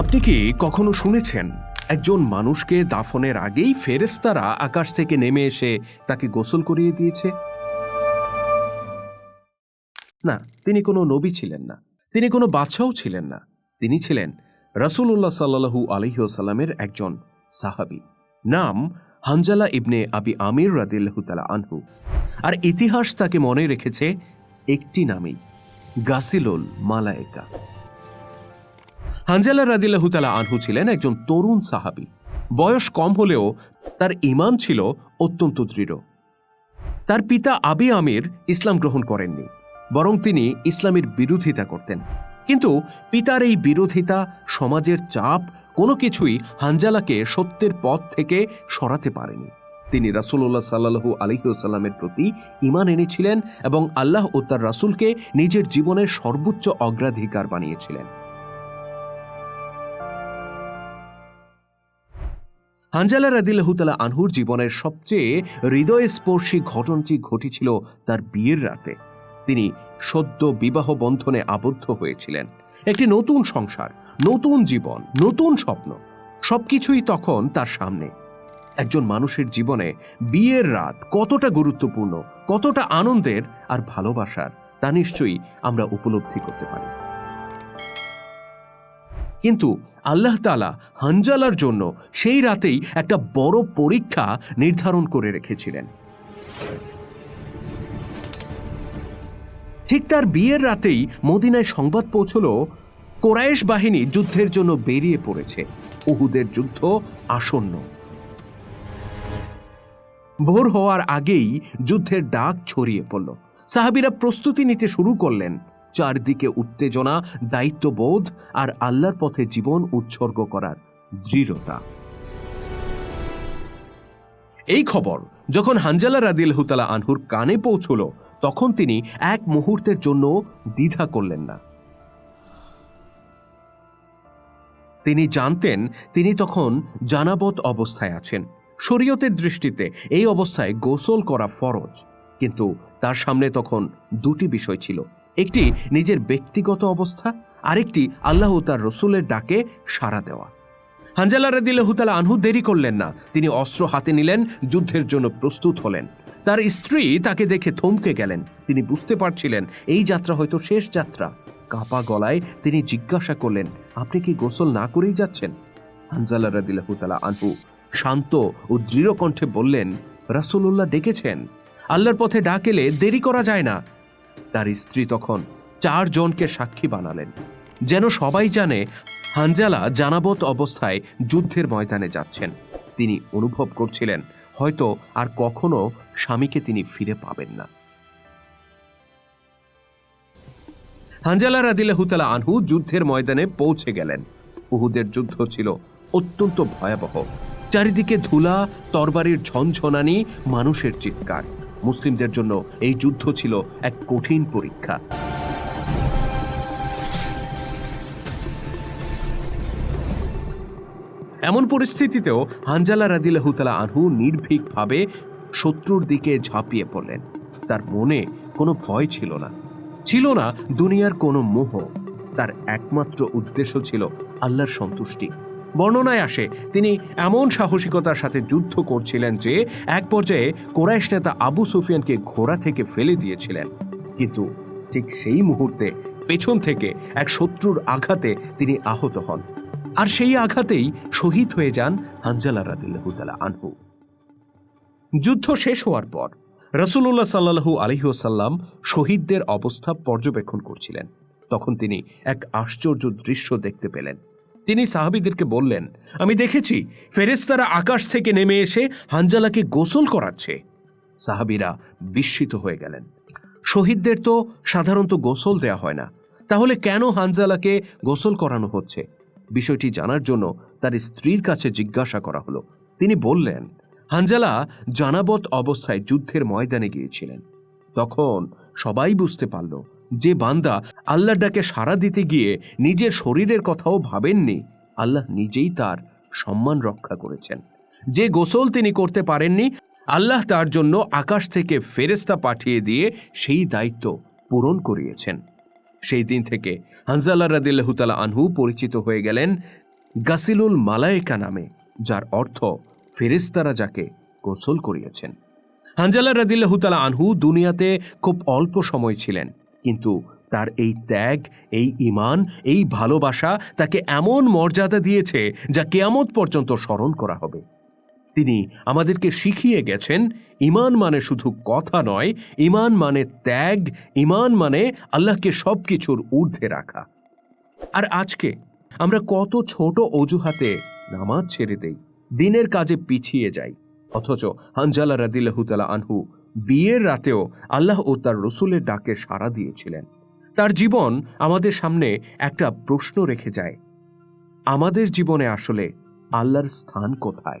আপনি কি কখনো শুনেছেন, একজন মানুষকে দাফনের আগেই ফেরেস্তারা আকাশ থেকে নেমে এসে তাকে গোসল করিয়ে দিয়েছে? না, তিনি কোনো নবী ছিলেন না। তিনি কোনো বাদশাও ছিলেন না। তিনি ছিলেন রাসূলুল্লাহ সাল্লাহু আলহিউসাল্লামের একজন সাহাবী। নাম হানজালা ইবনে আবি আমির রাদিল্লাহু তালা আনহু। আর ইতিহাস তাকে মনে রেখেছে একটি নামেই, গাসিলুল মালায়েকা। হানজালা রাদিল্লাহু তালা আনহু ছিলেন একজন তরুণ সাহাবী। বয়স কম হলেও তার ইমান ছিল অত্যন্ত দৃঢ়। তার পিতা আবি আমির ইসলাম গ্রহণ করেননি, বরং তিনি ইসলামের বিরোধিতা করতেন। কিন্তু পিতার এই বিরোধিতা, সমাজের চাপ, কোনো কিছুই হানজালাকে সত্যের পথ থেকে সরাতে পারেনি। তিনি রাসূলুল্লাহ সাল্লাহু আলহিউসাল্লামের প্রতি ইমান এনেছিলেন এবং আল্লাহ ও তার রাসূলকে নিজের জীবনের সর্বোচ্চ অগ্রাধিকার বানিয়েছিলেন। হানজালা রাদিল্লাহুতালা আনহুর জীবনের সবচেয়ে হৃদয়স্পর্শী ঘটনটি ঘটেছিল তার বিয়ের রাতে। তিনি সদ্য বিবাহ বন্ধনে আবদ্ধ হয়েছিলেন। একটি নতুন সংসার, নতুন জীবন, নতুন স্বপ্ন, সবকিছুই তখন তার সামনে। একজন মানুষের জীবনে বিয়ের রাত কতটা গুরুত্বপূর্ণ, কতটা আনন্দের আর ভালোবাসার, তা নিশ্চয়ই আমরা উপলব্ধি করতে পারি। কিন্তু আল্লাহ তালা হানজালার জন্য সেই রাতেই একটা বড় পরীক্ষা নির্ধারণ করে রেখেছিলেন। ঠিক তার বিয়ের রাতেই মদিনায় সংবাদ পৌঁছল কোরায়েশ বাহিনী যুদ্ধের জন্য বেরিয়ে পড়েছে। উহুদের যুদ্ধ আসন্ন। ভোর হওয়ার আগেই যুদ্ধের ডাক ছড়িয়ে পড়ল। সাহাবিরা প্রস্তুতি নিতে শুরু করলেন। চারদিকে উত্তেজনা, দায়িত্ববোধ আর আল্লাহর পথে জীবন উৎসর্গ করার দৃঢ়তা। এই খবর যখন হানজালা রাদিল হুতালা আনহুর কানে পৌঁছল, তখন তিনি এক মুহূর্তের জন্য দ্বিধা করলেন না। তিনি জানতেন তিনি তখন জানাবত অবস্থায় আছেন। শরীয়তের দৃষ্টিতে এই অবস্থায় গোসল করা ফরজ, কিন্তু তার সামনে তখন দুটি বিষয় ছিল। একটি নিজের ব্যক্তিগত অবস্থা, আরেকটি আল্লাহ তার রসুলের ডাকে সাড়া দেওয়া। হানজালা রাদিল্লাহুতালা আনহু দেরি করলেন না। তিনি অস্ত্র হাতে নিলেন, যুদ্ধের জন্য প্রস্তুত হলেন। তার স্ত্রী তাকে দেখে থমকে গেলেন। তিনি বুঝতে পারছিলেন, এই যাত্রা হয়তো শেষ যাত্রা। কাপা গলায় তিনি জিজ্ঞাসা করলেন, আপনি কি গোসল না করেই যাচ্ছেন? হানজালা রাদিল্লাহুতালা আনহু শান্ত ও দৃঢ় কণ্ঠে বললেন, রাসূলুল্লাহ ডেকেছেন। আল্লাহর পথে ডাকেলে দেরি করা যায় না। তার স্ত্রী তখন চারজনকে সাক্ষী বানালেন। যেন সবাই জানে, হানজালা জানাবত অবস্থায় যুদ্ধের ময়দানে যাচ্ছেন। তিনি অনুভব করছিলেন, হয়তো আর কখনো স্বামীকে তিনি ফিরে পাবেন না। হানজালা রাদিল্লাহুতালা আনহু যুদ্ধের ময়দানে পৌঁছে গেলেন। উহুদের যুদ্ধ ছিল অত্যন্ত ভয়াবহ। চারিদিকে ধুলা, তরবারির ঝনঝনানি, মানুষের চিৎকার। মুসলিমদের জন্য এই যুদ্ধ ছিল এক কঠিন পরীক্ষা। এমন পরিস্থিতিতেও হানজালা রাদিল্লাহুতালা আনহু নির্ভীকভাবে শত্রুর দিকে ঝাঁপিয়ে পড়লেন। তার মনে কোনো ভয় ছিল না। ছিল না দুনিয়ার কোনো মোহ। তার একমাত্র উদ্দেশ্য ছিল আল্লাহর সন্তুষ্টি। বর্ণনায় আসে, তিনি এমন সাহসিকতার সাথে যুদ্ধ করছিলেন যে এক পর্যায়ে কোরাইশ নেতা আবু সুফিয়ানকে ঘোড়া থেকে ফেলে দিয়েছিলেন। কিন্তু ঠিক সেই মুহূর্তে পেছন থেকে এক শত্রুর আঘাতে তিনি আহত হন। আর সেই আঘাতেই শহীদ হয়ে যান হানজালা রাদিল্লাহুতালা আনহু। যুদ্ধ শেষ হওয়ার পর রসুল্লাহ সাল্লাহু আলহিউসাল্লাম শহীদদের অবস্থা পর্যবেক্ষণ করছিলেন। তখন তিনি এক আশ্চর্য দৃশ্য দেখতে পেলেন। তিনি সাহাবিদেরকে বললেন, আমি দেখেছি ফেরেস্তারা আকাশ থেকে নেমে এসে হানজালাকে গোসল করাচ্ছে। সাহাবিরা বিস্মিত হয়ে গেলেন। শহীদদের তো সাধারণত গোসল দেয়া হয় না। তাহলে কেন হানজালাকে গোসল করানো হচ্ছে? বিষয়টি জানার জন্য তার স্ত্রীর কাছে জিজ্ঞাসা করা হলো। তিনি বললেন, হানজালা জানাবত অবস্থায় যুদ্ধের ময়দানে গিয়েছিলেন। তখন সবাই বুঝতে পারল যে বান্দা আল্লাহর ডাকে সাড়া দিতে গিয়ে নিজের শরীরের কথাও ভাবেননি, আল্লাহ নিজেই তার সম্মান রক্ষা করেছেন। যে গোসল তিনি করতে পারেননি, আল্লাহ তার জন্য আকাশ থেকে ফেরেস্তা পাঠিয়ে দিয়ে সেই দায়িত্ব পূরণ করিয়েছেন। সেই দিন থেকে হানজাল্লা রাদিল্লাহুতালা আনহু পরিচিত হয়ে গেলেন গাসিলুল মালায়েকা নামে, যার অর্থ ফেরেস্তারা যাকে গোসল করিয়েছেন। হানজালা রাদিল্লাহুতালা আনহু দুনিয়াতে খুব অল্প সময় ছিলেন। কিন্তু তার এই ত্যাগ, এই ইমান এই ভালোবাসা তাকে এমন মর্যাদা দিয়েছে যা কেয়ামত পর্যন্ত স্মরণ করা হবে। তিনি আমাদেরকে শিখিয়ে গেছেন ইমান মানে শুধু কথা নয় ইমান মানে ত্যাগ ইমান মানে আল্লাহকে সব কিছুর ঊর্ধ্বে রাখা। আর আজকে আমরা কত ছোট অজুহাতে নামাজ ছেড়ে দেই, দিনের কাজে পিছিয়ে যাই, অথচ হানজালা রাদিল্লাহুতালা আনহু বিয়ের রাতেও আল্লাহ ও তার রসুলের ডাকে সাড়া দিয়েছিলেন। তার জীবন আমাদের সামনে একটা প্রশ্ন রেখে যায়। আমাদের জীবনে আসলে আল্লাহর স্থান কোথায়?